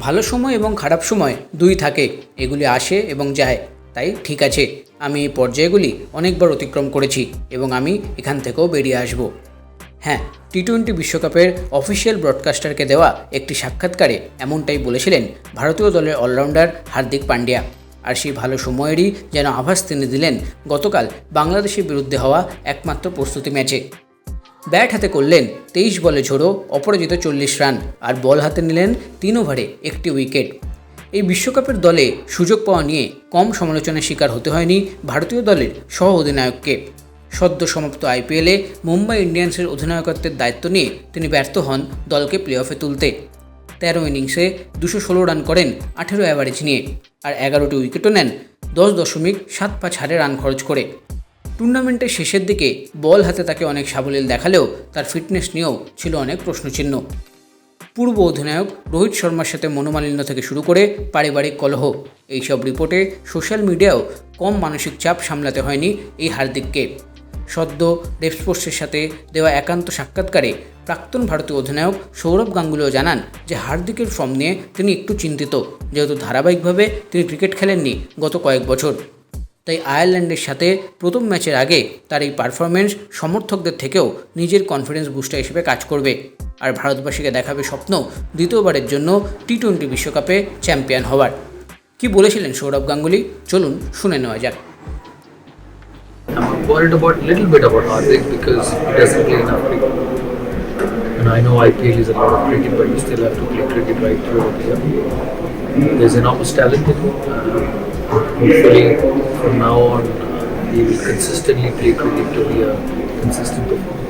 ভালো সময় এবং খারাপ সময় দুই থাকে। এগুলি আসে এবং যায়। তাই ঠিক আছে, আমি এই পর্যায়গুলি অনেকবার অতিক্রম করেছি এবং আমি এখান থেকেও বেরিয়ে আসব। হ্যাঁ টি টোয়েন্টি বিশ্বকাপের অফিসিয়াল ব্রডকাস্টারকে দেওয়া একটি সাক্ষাৎকারে এমনটাই বলেছিলেন ভারতীয় দলের অলরাউন্ডার হার্দিক পান্ডিয়া। আর সেই ভালো সময়েরই যেন আভাস তিনি দিলেন গতকাল বাংলাদেশের বিরুদ্ধে হওয়া একমাত্র প্রস্তুতি ম্যাচে। ব্যাট হাতে করলেন তেইশ বলে ঝোড়ো, অপরাজিত চল্লিশ রান, আর বল হাতে নিলেন তিন ওভারে একটি উইকেট। এই বিশ্বকাপের দলে সুযোগ পাওয়া নিয়ে কম সমালোচনার শিকার হতে হয়নি ভারতীয় দলের সহ অধিনায়ককে সদ্য সমাপ্ত আইপিএলে মুম্বাই ইন্ডিয়ান্সের অধিনায়কত্বের দায়িত্ব নিয়ে তিনি ব্যর্থ হন দলকে প্লে অফে তুলতে। তেরো ইনিংসে দুশো ষোলো রান করেন আঠেরো অ্যাভারেজ নিয়ে, আর এগারোটি উইকেটও নেন দশ দশমিক সাত পাঁচ হারে রান খরচ করে। টুর্নামেন্টের শেষের দিকে বল হাতে তাকে অনেক সাবলীল দেখালেও তার ফিটনেস নিয়েও ছিল অনেক প্রশ্নচিহ্ন। পূর্ব অধিনায়ক রোহিত শর্মার সাথে মনোমালিন্য থেকে শুরু করে পারিবারিক কলহ। এইসব রিপোর্টে সোশ্যাল মিডিয়াও কম মানসিক চাপ সামলাতে হয়নি এই হার্দিককে। সদ্য রেপস্পোর্টসের সাথে দেওয়া একান্ত সাক্ষাৎকারে প্রাক্তন ভারতীয় অধিনায়ক সৌরভ গাঙ্গুলিও জানান যে হার্দিকের ফর্ম নিয়ে তিনি একটু চিন্তিত, যেহেতু ধারাবাহিকভাবে তিনি ক্রিকেট খেলেননি গত কয়েক বছর। তাই আয়ারল্যান্ডের সাথে প্রথম ম্যাচের আগে তার এই পারফরমেন্স সমর্থকদের থেকেও নিজের কনফিডেন্স বুস্টার হিসেবে কাজ করবে আর ভারতবাসীকে দেখাবে স্বপ্ন দ্বিতীয়বারের জন্য টি টোয়েন্টি বিশ্বকাপে চ্যাম্পিয়ন হওয়ার কি বলেছিলেন সৌরভ গাঙ্গুলি চলুন শুনে নেওয়া যাক worried about a little bit about Hardik because he doesn't play enough cricket. And I know IPL is a lot of cricket, but you still have to play cricket right through the year. There's enormous talent in him. Uh, hopefully, from now on, he will consistently play cricket to be a consistent performer.